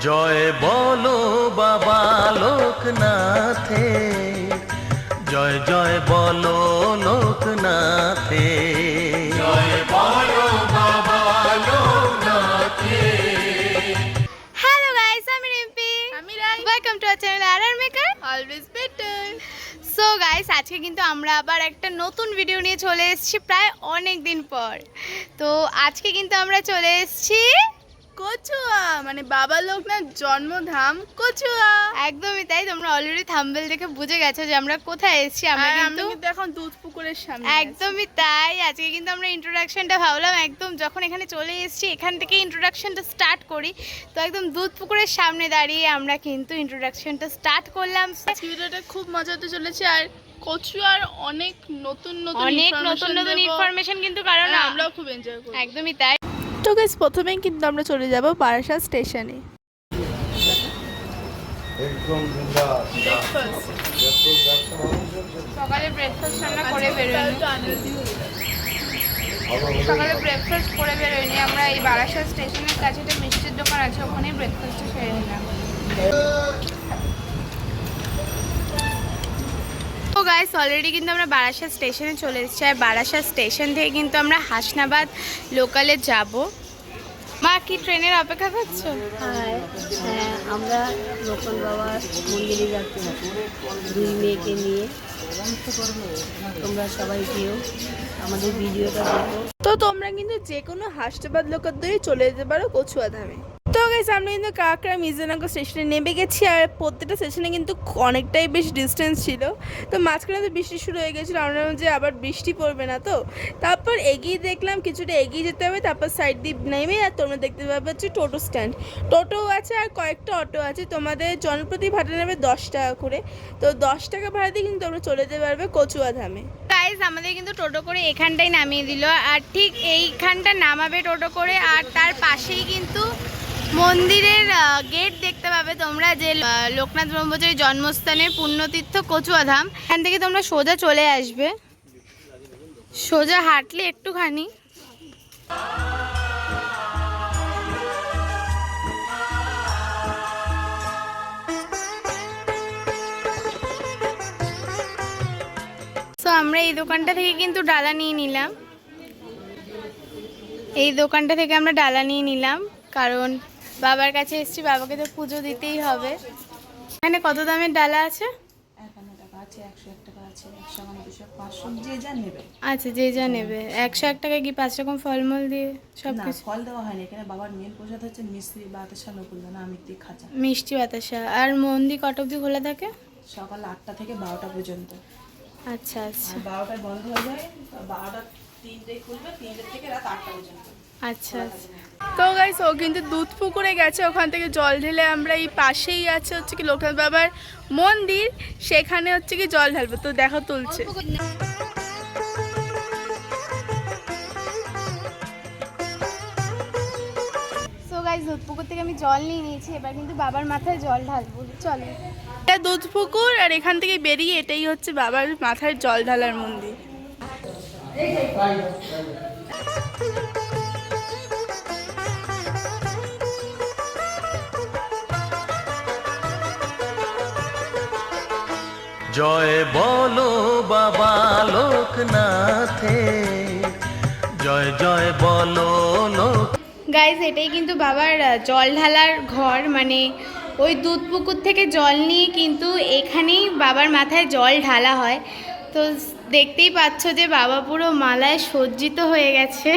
জয় বলো বাবা লোকনাথে। জয় জয় বলো লোকনাথে। জয় বলো বাবা লোকনাথে। হ্যালো গাইস আমি রিম্পি আমি Rai welcome to our channel R R maker always better so guys আজকে কিন্তু আমরা আবার একটা নতুন ভিডিও নিয়ে চলে এসেছি প্রায় অনেক দিন পর। তো আজকে কিন্তু আমরা চলে এসেছি কচুয়া মানে বাবা লোকনাথ জন্মধাম কচুয়া। একদমই তাই তোমরা অলরেডি থাম্বেল দেখে বুঝে গেছো যে আমরা কোথায় এসেছি আমরা কিন্তু কিন্তু এখন দুধ পুকুরের সামনে একদমই তাই আজকে কিন্তু আমরা ইন্ট্রোডাকশনটা ভাবলাম একদম যখন এখানে চলে এসেছি এখান থেকে ইন্ট্রোডাকশনটা স্টার্ট করি। তো একদম দুধ পুকুরের সামনে দাঁড়িয়ে আমরা কিন্তু ইন্ট্রোডাকশনটা স্টার্ট করলাম। ভিডিওটা খুব মজা হতে চলেছে আর কচুয়ার অনেক নতুন নতুন অনেক নতুন নতুন ইনফরমেশন কিন্তু কারণ আমরাও খুব এনজয় করব একদমই তাই। তো গাইস প্রথমেই কিন্তু আমরা চলে যাব বারাসাত স্টেশনে। সকালে ব্রেকফাস্ট রান্না করে বেরোয়নি সকালে ব্রেকফাস্ট করে বেরোয়নি আমরা এই বারাসাত স্টেশনের কাছে একটা মিষ্টির দোকান আছে ওখানেই ব্রেকফাস্টটা সেরে নিলাম। গাইস অলরেডি কিন্তু আমরা বারাসাত স্টেশনে চলে এসেছি। আর বারাসাত স্টেশন থেকে কিন্তু আমরা হাসনাবাদ লোকালে যাব। মা কি ট্রেনের অপেক্ষা করছ? হ্যাঁ আমরা লোকন বাবার মন্দিরে যাচ্ছি। দুই মেয়েকে নিয়ে। তোমরা সবাই যেও আমাদের ভিডিওটা দেখো। তো তোমরা কিন্তু যে কোনো হাসনাবাদ লোকের ধরে চলে যেতে পারো কচুয়া ধামে তো গাইস আমরা কিন্তু কাকড়া মির্জানগর স্টেশনে নেমে গেছি আর প্রত্যেকটা স্টেশনে কিন্তু অনেকটাই বেশ ডিস্টেন্স ছিল। তো মাঝখানে তো বৃষ্টি শুরু হয়ে গেছিল, আমরা যে আবার বৃষ্টি পড়বে না তো। তারপর এগিয়ে দেখলাম কিছুটা এগিয়ে যেতে হবে, তারপর সাইড দিয়ে নেমে আর তোমরা দেখতে পাবে হচ্ছে টোটো স্ট্যান্ড টোটো আছে আর কয়েকটা অটো আছে, তোমাদের জনপ্রতি ভাড়া নেবে দশ টাকা করে। তো দশ টাকা ভাড়া দিয়ে কিন্তু তোমরা চলে যেতে পারবে কচুয়া ধামে। গাইজ আমাদের কিন্তু টোটো করে এখানটাই নামিয়ে দিল, আর ঠিক এইখানটা নামাবে টোটো করে, আর তার পাশেই কিন্তু মন্দিরের গেট দেখতে পাবে তোমরা যে লোকনাথ ব্রহ্মচারীর জন্মস্থানের পুণ্যতীর্থ কচুয়াধাম। এখান থেকে তোমরা সোজা চলে আসবে। সোজা হাঁটলে একটুখানি। তো আমরা এই দোকানটা থেকে কিন্তু ডালা নিয়ে নিলাম। এই দোকানটা থেকে আমরা ডালা নিয়ে নিলাম, কারণ বাবার কাছে এসেছি বাবাকে তো পুজো দিতেই হবে। এখানে কত দামের ডালা আছে? আচ্ছা যে যা নেবে। একশো এক টাকায় কি পাঁচ রকম ফলমূল দিয়ে সব কিছু? ফল দেওয়া হয়নি। এখানে বাবার মেন প্রসাদ হচ্ছে মিশ্রি বাতাসা নকুলদানা আমিত্তি খাঁচা। মিষ্টি বাতাসা। আর মন্দির কত অবধি খোলা থাকে? সকাল আটটা থেকে বারোটা পর্যন্ত। আচ্ছা আচ্ছা। বারোটায় বন্ধ হয়ে যায় বারোটা তিনটে খুলবে তিনটে থেকে রাত আটটা পর্যন্ত। আচ্ছা আচ্ছা। তো গাইস ও কিন্তু দুধ পুকুরে গেছে ওখান থেকে জল ঢেলে আমরা এই পাশেই আছে হচ্ছে কি লোকনাথ বাবার মন্দির সেখানে হচ্ছে কি জল ঢালবো। তো দেখো তুলছে। থেকে আমি জল নিয়ে নিয়েছি এবার কিন্তু বাবার মাথায় জল ঢালবো। চলো। এটা দুধ পুকুর আর এখান থেকে বেরিয়ে এটাই হচ্ছে বাবার মাথায় জল ঢালার মন্দির। জয় বলো বাবা লোকনাথে। জয় জয় বলো লোক গাইজ এটাই কিন্তু বাবার জল ঢালার ঘর। মানে ওই দুধ পুকুর থেকে জল নিয়ে কিন্তু এখানেই বাবার মাথায় জল ঢালা হয়। তো দেখতেই পাচ্ছ যে বাবা পুরো মালায় সজ্জিত হয়ে গেছে।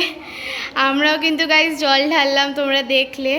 আমরাও কিন্তু গাইজ জল ঢাললাম, তোমরা দেখলে।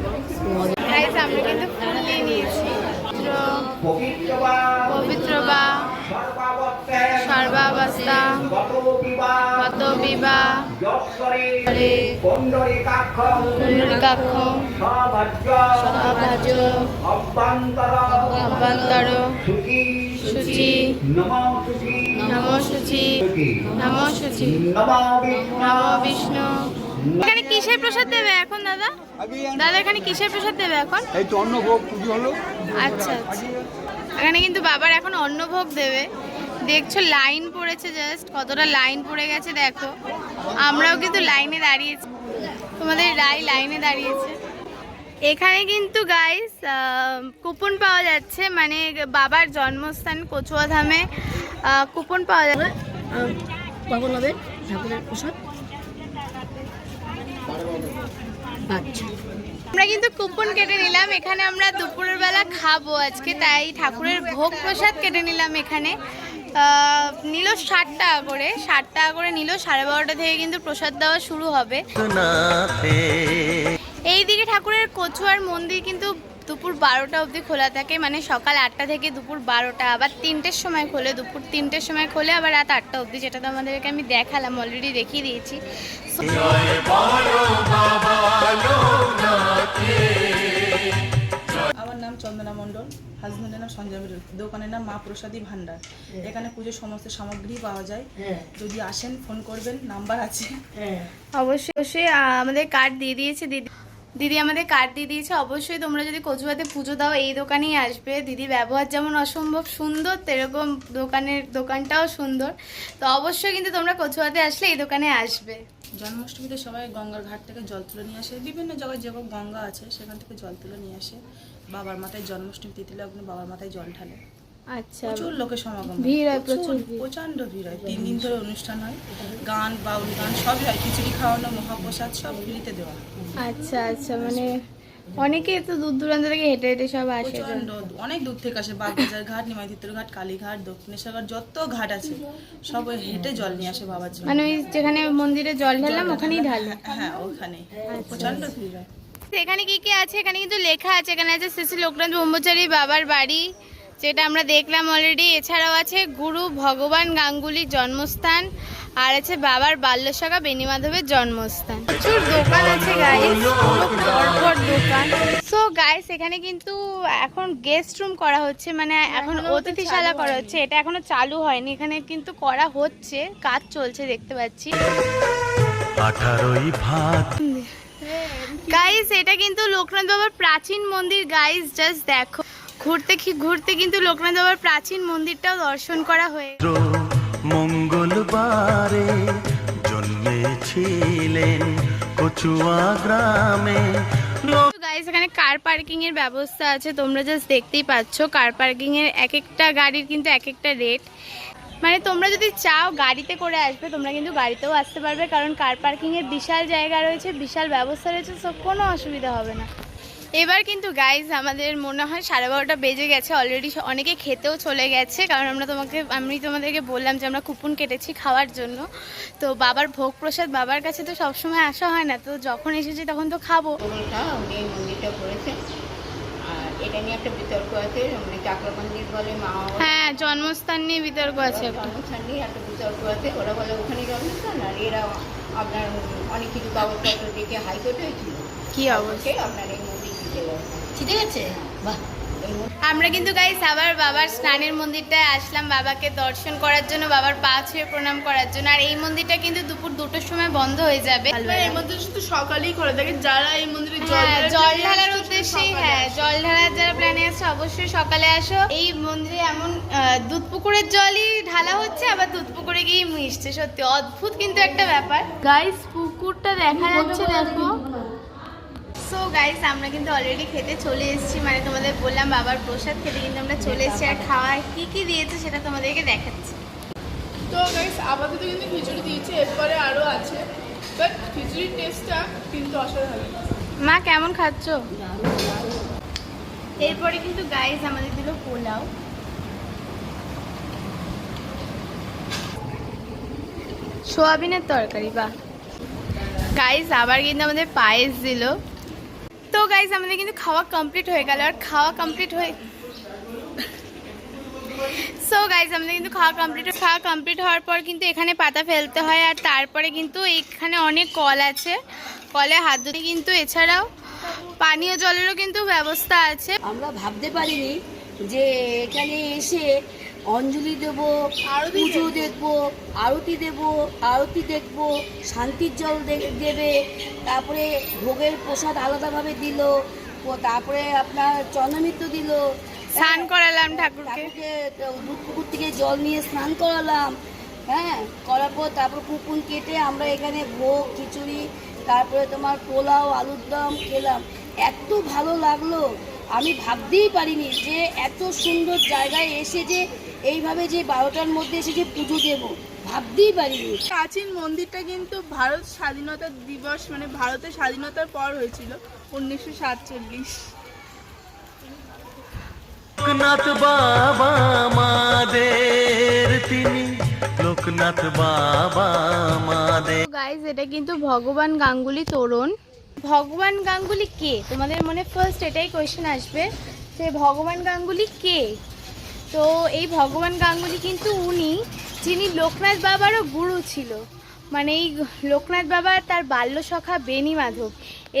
আমরা কিন্তু ফুল নিয়ে নিয়েছি। পবিত্র পবিত্র বা সর্বাবস্থা গত বিবাহ পুণ্ডরিকাক্ষ সভাজ অভ্যন্তর শুচি নম শুচি নম নম বিষ্ণু এখানে কিসের প্রসাদ দেবে এখন দাদা? দাদা এখানে কিসের প্রসাদ দেবে এখন? এই তো অন্নভোগ পুজো হলো। আচ্ছা আচ্ছা। এখানে কিন্তু বাবার এখন অন্নভোগ দেবে। দেখছ লাইন পড়েছে জাস্ট কতটা লাইন পড়ে গেছে দেখো। আমরাও কিন্তু লাইনে দাঁড়িয়েছি। তোমাদের রাই লাইনে দাঁড়িয়েছে। এখানে কিন্তু গাইস কুপন পাওয়া যাচ্ছে। মানে বাবার জন্মস্থান কচুয়া ধামে কুপন পাওয়া যাবে ঠাকুরের প্রসাদ। আচ্ছা। আমরা কিন্তু কুপন কেটে নিলাম, এখানে আমরা দুপুরের বেলা খাব আজকে, তাই ঠাকুরের ভোগ প্রসাদ কেটে নিলাম এখানে। নিল ষাট টাকা করে ষাট টাকা করে নিল, সাড়ে বারোটা থেকে কিন্তু প্রসাদ দেওয়া শুরু হবে। নাথে এই দিকে ঠাকুরের কচুয়ার মন্দির কিন্তু দুপুর বারোটা অবধি খোলা থাকে। মানে সকাল আটটা থেকে দুপুর বারোটা আবার তিনটের সময় খোলে দুপুর তিনটের সময় খোলে আবার রাত আটটা অবধি যেটা তো আমাদেরকে আমি দেখালাম অলরেডি দেখিয়ে দিয়েছি। আমার নাম চন্দনা মণ্ডল হাজবেন্ডের নাম সঞ্জয় মণ্ডল দোকানের নাম মা প্রসাদী ভান্ডার। এখানে পুজোর সমস্ত সামগ্রী পাওয়া যায়। হ্যাঁ। যদি আসেন ফোন করবেন নাম্বার আছে। হ্যাঁ। অবশ্যই অবশ্যই আমাদের কার্ড দিয়ে দিয়েছে দিদি দিদি আমাদের কার্ড দিয়ে দিয়েছে। অবশ্যই তোমরা যদি কচুয়াতে পুজো দাও, এই দোকানেই আসবে। দিদি ব্যবহার যেমন অসম্ভব সুন্দর সেরকম দোকানের দোকানটাও সুন্দর। তো অবশ্যই কিন্তু তোমরা কচুয়াতে আসলে এই দোকানে আসবে। জন্মাষ্টমীতে সবাই গঙ্গার ঘাট থেকে জল তুলে নিয়ে আসে। বিভিন্ন জায়গায় যেরকম গঙ্গা আছে, সেখান থেকে জল তুলে নিয়ে আসে। বাবার মাথায় জন্মাষ্টমী তিথি লগ্নে বাবার মাথায় জল ঢালে। আচ্ছা প্রচুর লোকের সমাগম ভিড় হয়, প্রচুর ভিড়। প্রচণ্ড ভিড় হয়। তিন দিন ধরে অনুষ্ঠান হয়। গান বাউল গান সবই হয়। খিচুড়ি খাওয়ানো মহাপ্রসাদ সব ফ্রিতে দেওয়া আচ্ছা আচ্ছা মানে অনেকে তো দূর দূরান্ত থেকে হেঁটে হেঁটে সব আসে অনেক দূর থেকে আসে। বাগবাজার ঘাট নিমাইতিত্তর ঘাট কালীঘাট দক্ষিণেশ্বর ঘাট যত ঘাট আছে সব ওই হেঁটে জল নিয়ে আসে বাবার জন্য। মানে ওই যেখানে মন্দিরে জল ঢাললাম ওখানেই ঢাললাম। হ্যাঁ ওখানে প্রচণ্ড ভিড় হয়। এখানে কি কি আছে? এখানে কিন্তু লেখা আছে এখানে আছে শ্রী শ্রী লোকনাথ ব্রহ্মচারী বাবার বাড়ি যেটা আমরা দেখলাম অলরেডি এছাড়াও আছে গুরু ভগবান গাঙ্গুলির জন্মস্থান আর আছে বাবার বাল্যসখা বেনিমাধবের জন্মস্থান। প্রচুর দোকান আছে গাইস পরপর দোকান। সো গাইস এখানে কিন্তু এখন গেস্ট রুম করা হচ্ছে মানে এখন অতিথিশালা করা হচ্ছে। এটা এখনও চালু হয়নি এখানে কিন্তু করা হচ্ছে কাজ চলছে দেখতে পাচ্ছি। গাইস এটা কিন্তু লোকনাথ বাবার প্রাচীন মন্দির গাইস জাস্ট দেখো। ঘুরতে কি ঘুরতে কিন্তু লোকনাথ বাবার প্রাচীন মন্দিরটাও দর্শন করা হয়ে মঙ্গলবারে জন্মেছিলেন কচুয়া গ্রামে। গাইস এখানে কার পার্কিং এর ব্যবস্থা আছে তোমরা জাস্ট দেখতেই পাচ্ছ কার পার্কিং এর এক একটা গাড়ির কিন্তু এক একটা রেট মানে তোমরা যদি চাও গাড়িতে করে আসবে তোমরা কিন্তু গাড়িতেও আসতে পারবে কারণ কার পার্কিং এর বিশাল জায়গা রয়েছে বিশাল ব্যবস্থা রয়েছে সব কোনো অসুবিধা হবে না। এবার কিন্তু গাইজ আমাদের মনে হয় সাড়ে বারোটা বেজে গেছে অলরেডি অনেকে খেতেও চলে গেছে কারণ আমরা তোমাকে আমি তোমাদেরকে বললাম যে আমরা কুপন কেটেছি খাওয়ার জন্য। তো বাবার ভোগ প্রসাদ বাবার কাছে তো সবসময় আসা হয় না তো যখন এসেছি তখন তো খাব। উনি মন্দিরটা করেছেন। আর এটা নিয়ে একটা বিতর্ক আছে চাকরা মন্দির বলে মা হ্যাঁ জন্মস্থান নিয়ে বিতর্ক আছে। একটা। জন্মস্থান নিয়ে একটা বিতর্ক আছে ওরা বলে ওখানে জন্মস্থান আর এরা আপনার অনেক কিছু কাগজপত্র দেখে হাইকোর্ট হয়েছিল কি আপনার এই মন্দির বাহ। আমরা কিন্তু গাইস আবার বাবার স্নানের মন্দিরটায় আসলাম বাবাকে দর্শন করার জন্য বাবার পা ছুঁয়ে প্রণাম করার জন্য। আর এই মন্দিরটা কিন্তু দুপুর দুটোর সময় বন্ধ হয়ে যাবে। এর মধ্যে শুধু সকালেই করে থাকে যারা এই মন্দিরে জল হ্যাঁ ঢালার উদ্দেশ্যেই হ্যাঁ জল ঢালার যারা প্ল্যানে আছে অবশ্যই সকালে আসো। এই মন্দিরে এমন দুধ পুকুরের জলই ঢালা হচ্ছে আবার দুধ পুকুরে গিয়ে মিশছে। সত্যি অদ্ভুত কিন্তু একটা ব্যাপার। গাইস পুকুরটা দেখা যাচ্ছে দেখো। সো গাইস আমরা কিন্তু অলরেডি খেতে চলে এসেছি। মানে তোমাদের বললাম বাবার প্রসাদ খেতে কিন্তু আমরা চলে এসেছি আর খাওয়া কি কি দিয়েছে সেটা তোমাদেরকে দেখাচ্ছি। তো গাইস আপাতত কিন্তু খিচুড়ি দিয়েছে এরপরে আরও আছে। বাট খিচুড়ির টেস্টটা কিন্তু অসাধারণ। মা কেমন খাচ্ছ? এরপরে কিন্তু গাইস আমাদের দিল পোলাও। সোয়াবিনের তরকারি বাহ। গাইস আবার কিন্তু আমাদের পায়েস দিল। তো গাইস আমাদের কিন্তু খাওয়া কমপ্লিট হয়ে গেল আর খাওয়া কমপ্লিট হয়ে সো গাইজ আমাদের কিন্তু খাওয়া কমপ্লিট খাওয়া কমপ্লিট হওয়ার পর কিন্তু এখানে পাতা ফেলতে হয় আর তারপরে কিন্তু এখানে অনেক কল আছে। কলে হাত ধুতে কিন্তু এছাড়াও পানীয় জলেরও কিন্তু ব্যবস্থা আছে। আমরা ভাবতে পারিনি যে এখানে এসে অঞ্জলি দেব পুজো দেখব আরতি দেব আরতি দেখব শান্তির জল দেবে তারপরে ভোগের প্রসাদ আলাদাভাবে দিল তারপরে আপনার চন্দ্রমিত্র দিল। স্নান করালাম ঠাকুরকে। পুকুর থেকে জল নিয়ে স্নান করালাম। হ্যাঁ করার পর তারপর কুকুন কেটে আমরা এখানে ভোগ খিচুড়ি তারপরে তোমার পোলাও আলুর দম খেলাম। এত ভালো লাগল। আমি ভাবতেই পারিনি যে এত সুন্দর জায়গায় এসে যে এইভাবে যে বারোটার মধ্যে এসে যে পুজো দেবো ভাবতেই পারিনি। প্রাচীন মন্দিরটা কিন্তু ভারত স্বাধীনতা দিবস মানে ভারতের স্বাধীনতার পর হয়েছিল উনিশশো সাতচল্লিশ। লোকনাথ বাবা আমাদের তিনি লোকনাথ বাবা আমাদের গাইজ এটা কিন্তু ভগবান গাঙ্গুলি তোরণ। ভগবান গাঙ্গুলি কে? তোমাদের মনে ফার্স্ট এটাই কোয়েশ্চেন আসবে যে ভগবান গাঙ্গুলি কে? তো এই ভগবান গাঙ্গুলি কিন্তু উনি, যিনি লোকনাথ বাবারও গুরু ছিল। মানে এই লোকনাথ বাবা তার বাল্য সখা বেনি মাধব,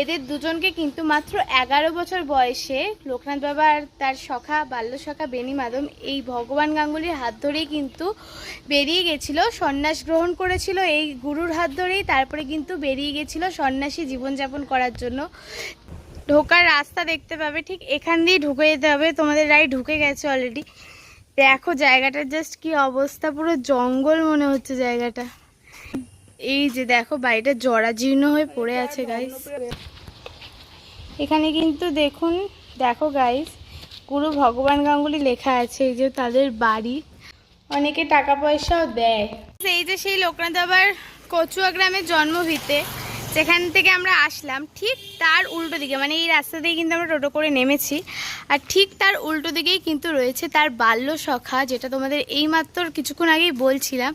এদের দুজনকে কিন্তু মাত্র এগারো বছর বয়সে লোকনাথ বাবা আর তার সখা, বাল্য সখা বেনি মাধব এই ভগবান গাঙ্গুলির হাত ধরেই কিন্তু বেরিয়ে গেছিল, সন্ন্যাস গ্রহণ করেছিল এই গুরুর হাত ধরেই, তারপরে কিন্তু বেরিয়ে গেছিল সন্ন্যাসী জীবনযাপন করার জন্য। ঢোকার রাস্তা দেখতে পাবে, ঠিক এখান দিয়ে ঢুকে যেতে হবে, তোমাদের রায় ঢুকে গেছে অলরেডি দেখো জায়গাটার জাস্ট কি অবস্থা, পুরো জঙ্গল মনে হচ্ছে জায়গাটা। এই যে দেখো বাড়িটা জরাজীর্ণ হয়ে পড়ে আছে গাইস এখানে কিন্তু দেখুন, দেখো গাইস গুরু ভগবান গাঙ্গুলি লেখা আছে, এই যে তাদের বাড়ি। অনেকে টাকা পয়সাও দেয়। এই যে সেই লোকনাথ আবার কচুয়া গ্রামের জন্মভিতে। যেখান থেকে আমরা আসলাম, ঠিক তার উল্টো দিকে মানে এই রাস্তা দিয়ে কিন্তু আমরা টোটো করে নেমেছি। আর ঠিক তার উল্টো দিকেই কিন্তু রয়েছে তার বাল্য সখা যেটা তোমাদের এইমাত্র কিছুক্ষণ আগেই বলছিলাম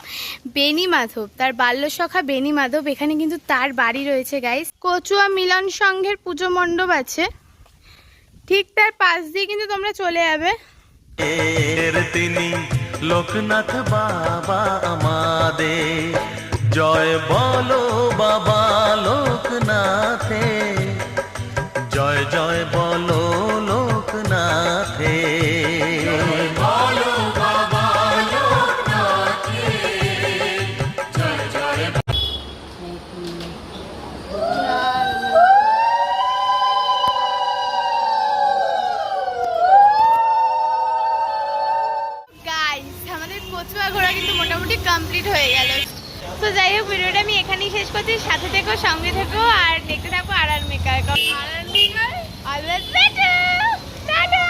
বেনি মাধব তার বাল্য সখা বেনি মাধব এখানে কিন্তু তার বাড়ি রয়েছে গাইস কচুয়া মিলন সংঘের পুজো মণ্ডপ আছে। ঠিক তার পাশ দিয়ে কিন্তু তোমরা চলে যাবে। লোকনাথ বাবা আমাদের। জয় বলো বাবা লোকনাথে। জয় জয় বলো লোকনাথে। কচুয়া ঘোরা কিন্তু মোটামুটি কমপ্লিট হয়ে গেল। তো যাই হোক, ভিডিওটা আমি এখানেই শেষ করছি। সাথে থেকো, সঙ্গে থেকো, আর দেখতে থাকো R R maker. R R maker always better tata!